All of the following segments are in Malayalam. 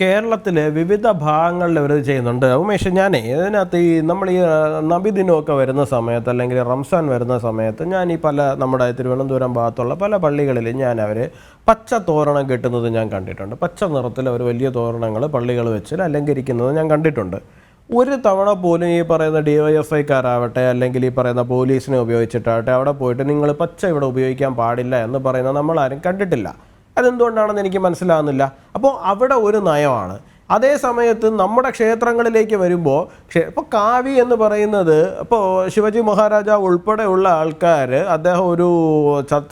കേരളത്തിലെ വിവിധ ഭാഗങ്ങളിൽ ഇവർ ചെയ്യുന്നുണ്ട്. ഉമേഷ് ഞാനേ ഇതിനകത്ത് ഈ നമ്മൾ ഈ നബിദിനമൊക്കെ വരുന്ന സമയത്ത് അല്ലെങ്കിൽ റംസാൻ വരുന്ന സമയത്ത് ഞാൻ ഈ പല നമ്മുടെ തിരുവനന്തപുരം ഭാഗത്തുള്ള പല പള്ളികളിൽ ഞാൻ അവർ പച്ച തോരണം കെട്ടുന്നത് ഞാൻ കണ്ടിട്ടുണ്ട്. പച്ച നിറത്തിൽ അവർ വലിയ തോരണങ്ങൾ പള്ളികൾ വെച്ച് അലങ്കരിക്കുന്നത് ഞാൻ കണ്ടിട്ടുണ്ട്. ഒരു തവണ പോലും ഈ പറയുന്ന ഡി വൈ എഫ് ഐക്കാരാവട്ടെ അല്ലെങ്കിൽ ഈ പറയുന്ന പോലീസിനെ ഉപയോഗിച്ചിട്ടാവട്ടെ അവിടെ പോയിട്ട് നിങ്ങൾ പച്ച ഇവിടെ ഉപയോഗിക്കാൻ പാടില്ല എന്ന് പറയുന്നത് നമ്മൾ ആരും കണ്ടിട്ടില്ല. അതെന്തുകൊണ്ടാണെന്ന് എനിക്ക് മനസ്സിലാകുന്നില്ല അപ്പോൾ അവിടെ ഒരു നയമാണ്. അതേ സമയത്ത് നമ്മുടെ ക്ഷേത്രങ്ങളിലേക്ക് വരുമ്പോൾ ഇപ്പോൾ കാവി എന്ന് പറയുന്നത് ഇപ്പോൾ ശിവജി മഹാരാജ ഉൾപ്പെടെയുള്ള ആൾക്കാർ അദ്ദേഹം ഒരു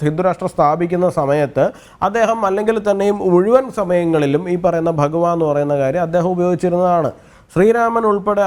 ഹിന്ദുരാഷ്ട്രം സ്ഥാപിക്കുന്ന സമയത്ത് അദ്ദേഹം അല്ലെങ്കിൽ തന്നെയും മുഴുവൻ സമയങ്ങളിലും ഈ പറയുന്ന ഭഗവാൻ എന്ന് പറയുന്ന കാര്യം അദ്ദേഹം ഉപയോഗിച്ചിരുന്നതാണ്. ശ്രീരാമൻ ഉൾപ്പെടെ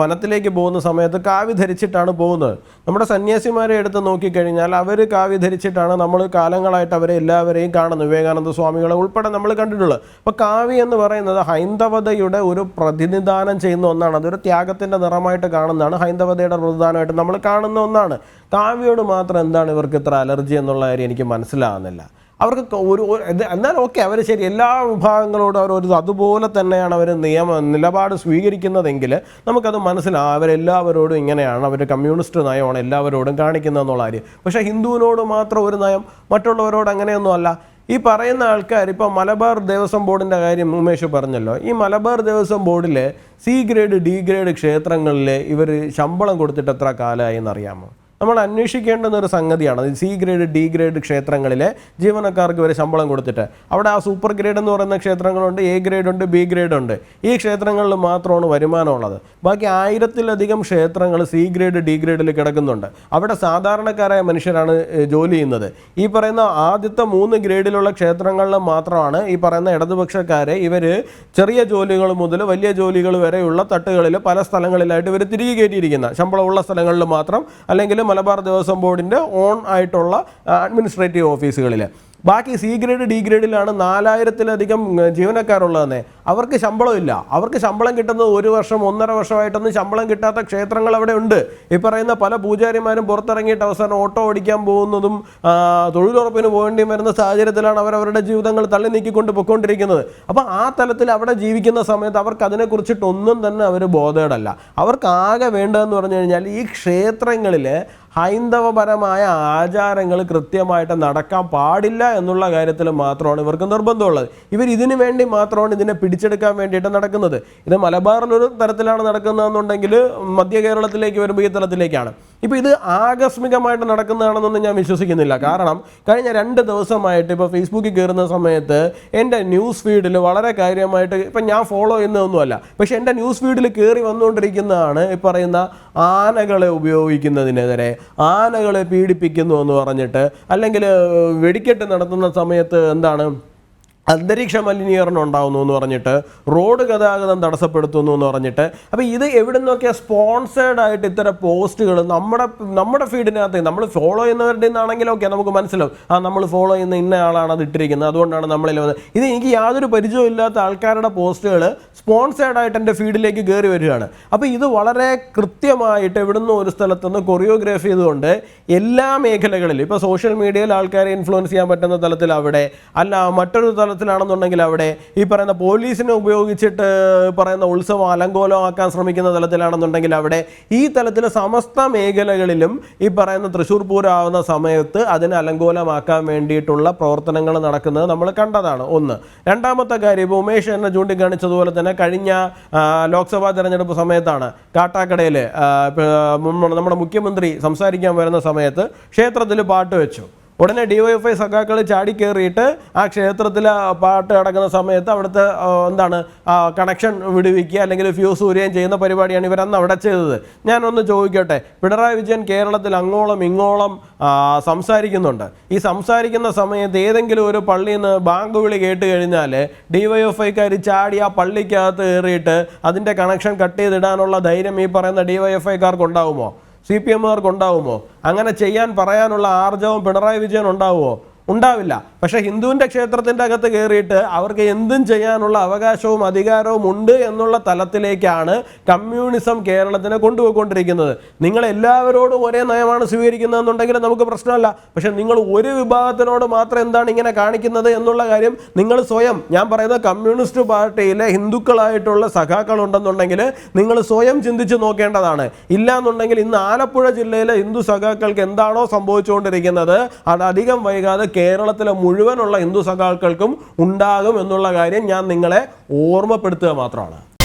വനത്തിലേക്ക് പോകുന്ന സമയത്ത് കാവ്യ ധരിച്ചിട്ടാണ് പോകുന്നത്. നമ്മുടെ സന്യാസിമാരെ എടുത്ത് നോക്കിക്കഴിഞ്ഞാൽ അവർ കാവ്യ ധരിച്ചിട്ടാണ് നമ്മൾ കാലങ്ങളായിട്ട് അവരെ എല്ലാവരെയും കാണുന്നത്. വിവേകാനന്ദ സ്വാമികളെ ഉൾപ്പെടെ നമ്മൾ കണ്ടിട്ടുള്ളത്. അപ്പോൾ കാവ്യ എന്ന് പറയുന്നത് ഹൈന്ദവതയുടെ ഒരു പ്രതിനിധാനം ചെയ്യുന്ന ഒന്നാണ്. അതൊരു ത്യാഗത്തിന്റെ നിറമായിട്ട് കാണുന്നതാണ് ഹൈന്ദവതയുടെ പ്രതിദാനമായിട്ട് നമ്മൾ കാണുന്ന ഒന്നാണ്. കാവ്യോട് മാത്രം എന്താണ് ഇവർക്ക് ഇത്ര അലർജി എന്നുള്ള കാര്യം എനിക്ക് മനസ്സിലാകുന്നില്ല അവർക്ക് ഒരു ഒരു- എന്നാൽ ഓക്കെ അവർ ശരി എല്ലാ വിഭാഗങ്ങളോടും അവർ ഒരു അതുപോലെ തന്നെയാണ് അവർ നിയമ നിലപാട് സ്വീകരിക്കുന്നതെങ്കിൽ നമുക്കത് മനസ്സിലാവും അവരെല്ലാവരോടും ഇങ്ങനെയാണ് അവർ കമ്മ്യൂണിസ്റ്റ് നയമാണ് എല്ലാവരോടും കാണിക്കുന്നതെന്നുള്ള കാര്യം. പക്ഷേ ഹിന്ദുവിനോട് മാത്രം ഒരു നയം മറ്റുള്ളവരോട് അങ്ങനെയൊന്നും അല്ല. ഈ പറയുന്ന ആൾക്കാർ ഇപ്പോൾ മലബാർ ദേവസ്വം ബോർഡിന്റെ കാര്യം ഉമേഷ് പറഞ്ഞല്ലോ. ഈ മലബാർ ദേവസ്വം ബോർഡിലെ സി ഗ്രേഡ് ഡി ഗ്രേഡ് ക്ഷേത്രങ്ങളിൽ ഇവർ ശമ്പളം കൊടുത്തിട്ട് എത്ര കാലമായി എന്നറിയാമോ? നമ്മൾ അന്വേഷിക്കേണ്ടുന്ന ഒരു സംഗതിയാണ്. സി ഗ്രേഡ് ഡി ഗ്രേഡ് ക്ഷേത്രങ്ങളിലെ ജീവനക്കാർക്ക് വരെ ശമ്പളം കൊടുത്തിട്ട്. അവിടെ ആ സൂപ്പർ ഗ്രേഡ് എന്ന് പറയുന്ന ക്ഷേത്രങ്ങളുണ്ട് എ ഗ്രേഡ് ഉണ്ട് ബി ഗ്രേഡ് ഉണ്ട്. ഈ ക്ഷേത്രങ്ങളിൽ മാത്രമാണ് വരുമാനമുള്ളത് ബാക്കി ആയിരത്തിലധികം ക്ഷേത്രങ്ങൾ സി ഗ്രേഡ് ഡി ഗ്രേഡിൽ കിടക്കുന്നുണ്ട്. അവിടെ സാധാരണക്കാരായ മനുഷ്യരാണ് ജോലി ചെയ്യുന്നത്. ഈ പറയുന്ന ആദ്യത്തെ മൂന്ന് ഗ്രേഡിലുള്ള ക്ഷേത്രങ്ങളിൽ മാത്രമാണ് ഈ പറയുന്ന ഇടതുപക്ഷക്കാരെ ഇവർ ചെറിയ ജോലികൾ മുതൽ വലിയ ജോലികൾ വരെയുള്ള തട്ടുകളിൽ പല സ്ഥലങ്ങളിലായിട്ട് ഇവർ തിരികെ കയറ്റിയിരിക്കുന്ന ശമ്പളമുള്ള സ്ഥലങ്ങളിൽ മാത്രം അല്ലെങ്കിൽ മലബാർ ദേവസ്വം ബോർഡിന്റെ ഓൺ ആയിട്ടുള്ള അഡ്മിനിസ്ട്രേറ്റീവ് ഓഫീസുകളിൽ ബാക്കി സി ഗ്രേഡ് ഡി ഗ്രേഡിലാണ് നാലായിരത്തിലധികം ജീവനക്കാരുള്ളതെന്നേ. അവർക്ക് ശമ്പളമില്ല. അവർക്ക് ശമ്പളം കിട്ടുന്നത് ഒരു വർഷം ഒന്നര വർഷമായിട്ടൊന്നും ശമ്പളം കിട്ടാത്ത ക്ഷേത്രങ്ങൾ അവിടെ ഉണ്ട്. ഈ പറയുന്ന പല പൂജാരിമാരും പുറത്തിറങ്ങിയിട്ട് അവസാനം ഓട്ടോ ഓടിക്കാൻ പോകുന്നതും തൊഴിലുറപ്പിന് പോകേണ്ടി വരുന്ന സാഹചര്യത്തിലാണ് അവർ അവരുടെ ജീവിതങ്ങൾ തള്ളി നീക്കിക്കൊണ്ട് പൊയ്ക്കൊണ്ടിരിക്കുന്നത്. അപ്പോൾ ആ തലത്തിൽ അവിടെ ജീവിക്കുന്ന സമയത്ത് അവർക്ക് അതിനെക്കുറിച്ചിട്ടൊന്നും തന്നെ അവർ ബോധേടല്ല. അവർക്ക് ആകെ വേണ്ടതെന്ന് പറഞ്ഞു കഴിഞ്ഞാൽ ഈ ക്ഷേത്രങ്ങളിൽ ഹൈന്ദവപരമായ ആചാരങ്ങൾ കൃത്യമായിട്ട് നടക്കാൻ പാടില്ല എന്നുള്ള കാര്യത്തിൽ മാത്രമാണ് ഇവർക്ക് നിർബന്ധമുള്ളത്. ഇവർ ഇതിനു വേണ്ടി മാത്രമാണ് ഇതിനെ പിടിച്ചെടുക്കാൻ വേണ്ടിയിട്ട് നടക്കുന്നത്. ഇത് മലബാറിൽ ഒരു തരത്തിലാണ് നടക്കുന്നതെന്നുണ്ടെങ്കിൽ മധ്യ കേരളത്തിലേക്ക് വരുമ്പോൾ ഈ തലത്തിലേക്കാണ്. ഇപ്പോൾ ഇത് ആകസ്മികമായിട്ട് നടക്കുന്നതാണെന്നൊന്നും ഞാൻ വിശ്വസിക്കുന്നില്ല. കാരണം കഴിഞ്ഞ രണ്ട് ദിവസമായിട്ട് ഇപ്പോൾ ഫേസ്ബുക്കിൽ കയറുന്ന സമയത്ത് എന്റെ ന്യൂസ് ഫീഡിൽ വളരെ കാര്യമായിട്ട് ഇപ്പം ഞാൻ ഫോളോ ചെയ്യുന്നതൊന്നുമല്ല. പക്ഷേ എന്റെ ന്യൂസ് ഫീഡിൽ കയറി വന്നുകൊണ്ടിരിക്കുന്നതാണ് ഈ പറയുന്ന ആനകളെ ഉപയോഗിക്കുന്നതിനെതിരെ. ആനകളെ പീഡിപ്പിക്കുന്നു എന്ന് പറഞ്ഞിട്ട് അല്ലെങ്കിൽ വെടിക്കെട്ട് നടത്തുന്ന സമയത്ത് എന്താണ് അന്തരീക്ഷ മലിനീകരണം ഉണ്ടാകുന്നു എന്ന് പറഞ്ഞിട്ട് റോഡ് ഗതാഗതം തടസ്സപ്പെടുത്തുന്നു എന്ന് പറഞ്ഞിട്ട്. അപ്പോൾ ഇത് എവിടെ നിന്നൊക്കെ സ്പോൺസേഡ് ആയിട്ട് ഇത്തരം പോസ്റ്റുകൾ നമ്മുടെ നമ്മുടെ ഫീഡിനകത്ത് നമ്മൾ ഫോളോ ചെയ്യുന്നവരുടെ നിന്നാണെങ്കിലും ഓക്കെ നമുക്ക് മനസ്സിലാവും. ആ നമ്മൾ ഫോളോ ചെയ്യുന്ന ഇന്ന ആളാണ് അത് ഇട്ടിരിക്കുന്നത്. അതുകൊണ്ടാണ് നമ്മളിൽ വന്നത് ഇത് എനിക്ക് യാതൊരു പരിചയവും ഇല്ലാത്ത ആൾക്കാരുടെ പോസ്റ്റുകൾ സ്പോൺസേഡ് ആയിട്ട് എന്റെ ഫീഡിലേക്ക് കയറി വരികയാണ്. അപ്പോൾ ഇത് വളരെ കൃത്യമായിട്ട് എവിടുന്ന് ഒരു സ്ഥലത്തുനിന്ന് കൊറിയോഗ്രാഫി ചെയ്തുകൊണ്ട് എല്ലാ മേഖലകളിലും ഇപ്പോൾ സോഷ്യൽ മീഡിയയിൽ ആൾക്കാരെ ഇൻഫ്ലുവൻസ് ചെയ്യാൻ പറ്റുന്ന തലത്തിൽ അവിടെ അല്ല മറ്റൊരു തലത്തിലാണെന്നുണ്ടെങ്കിൽ അവിടെ ഈ പറയുന്ന പോലീസിനെ ഉപയോഗിച്ചിട്ട് പറയുന്ന ഉത്സവം അലങ്കോലമാക്കാൻ ശ്രമിക്കുന്ന തലത്തിലാണെന്നുണ്ടെങ്കിൽ അവിടെ ഈ തലത്തിൽ സമസ്ത മേഖലകളിലും ഈ പറയുന്ന തൃശ്ശൂർ പൂരാവുന്ന സമയത്ത് അതിനെ അലങ്കോലമാക്കാൻ വേണ്ടിയിട്ടുള്ള പ്രവർത്തനങ്ങൾ നടക്കുന്നത് നമ്മൾ കണ്ടതാണ്. ഒന്ന്. രണ്ടാമത്തെ കാര്യം ഇപ്പോൾ ഉമേഷ് എന്നെ ചൂണ്ടിക്കാണിച്ചതുപോലെ തന്നെ കഴിഞ്ഞ ലോക്സഭാ തെരഞ്ഞെടുപ്പ് സമയത്താണ് കാട്ടാക്കടയിൽ നമ്മുടെ മുഖ്യമന്ത്രി സംസാരിക്കാൻ വരുന്ന സമയത്ത് ക്ഷേത്രത്തിൽ പാട്ട് വെച്ചു. ഉടനെ ഡിവൈഎഫ്ഐ സഖാക്കൾ ചാടി കയറിയിട്ട് ആ ക്ഷേത്രത്തിൽ പാട്ട് അടക്കുന്ന സമയത്ത് അവിടുത്തെ എന്താണ് കണക്ഷൻ വിടുവിക്കുക അല്ലെങ്കിൽ ഫ്യൂസ് ഊരുകയും ചെയ്യുന്ന പരിപാടിയാണ് ഇവരന്ന് അവിടെ ചെയ്തത്. ഞാനൊന്ന് ചോദിക്കട്ടെ പിണറായി വിജയൻ കേരളത്തിൽ അങ്ങോളം ഇങ്ങോളം സംസാരിക്കുന്നുണ്ട്. ഈ സംസാരിക്കുന്ന സമയത്ത് ഏതെങ്കിലും ഒരു പള്ളിയിൽ നിന്ന് ബാങ്ക് വിളി കേട്ട് കഴിഞ്ഞാൽ ഡിവൈഎഫ്ഐക്കാർ ചാടി ആ പള്ളിക്കകത്ത് കയറിയിട്ട് അതിന്റെ കണക്ഷൻ കട്ട് ചെയ്തിടാനുള്ള ധൈര്യം ഈ പറയുന്ന ഡിവൈഎഫ്ഐക്കാർക്ക് ഉണ്ടാവുമോ? സി പി എമ്മുകാർക്ക് ഉണ്ടാവുമോ? അങ്ങനെ ചെയ്യാൻ പറയാനുള്ള ആർജവം പിണറായി വിജയൻ ഉണ്ടാവുമോ? ഉണ്ടാവില്ല. പക്ഷേ ഹിന്ദുവിന്റെ ക്ഷേത്രത്തിന്റെ അകത്ത് കയറിയിട്ട് അവർക്ക് എന്തും ചെയ്യാനുള്ള അവകാശവും അധികാരവും ഉണ്ട് എന്നുള്ള തലത്തിലേക്കാണ് കമ്മ്യൂണിസം കേരളത്തിനെ കൊണ്ടുപോയിക്കൊണ്ടിരിക്കുന്നത്. നിങ്ങൾ എല്ലാവരോടും ഒരേ നയമാണ് സ്വീകരിക്കുന്നതെന്നുണ്ടെങ്കിൽ നമുക്ക് പ്രശ്നമല്ല. പക്ഷേ നിങ്ങൾ ഒരു വിഭാഗത്തിനോട് മാത്രം എന്താണ് ഇങ്ങനെ കാണിക്കുന്നത് എന്നുള്ള കാര്യം നിങ്ങൾ സ്വയം ഞാൻ പറയുന്ന കമ്മ്യൂണിസ്റ്റ് പാർട്ടിയിലെ ഹിന്ദുക്കളായിട്ടുള്ള സഖാക്കൾ ഉണ്ടെന്നുണ്ടെങ്കിൽ നിങ്ങൾ സ്വയം ചിന്തിച്ച് നോക്കേണ്ടതാണ്. ഇല്ലാന്നുണ്ടെങ്കിൽ ഇന്ന് ആലപ്പുഴ ജില്ലയിലെ ഹിന്ദു സഖാക്കൾക്ക് എന്താണോ സംഭവിച്ചുകൊണ്ടിരിക്കുന്നത്? അത് അധികം വൈകാതെ കേരളത്തിലെ മുഴുവനുള്ള ഹിന്ദു സഖാക്കൾക്കും ഉണ്ടാകും എന്നുള്ള കാര്യം ഞാൻ നിങ്ങളെ ഓർമ്മപ്പെടുത്തുക മാത്രമാണ്.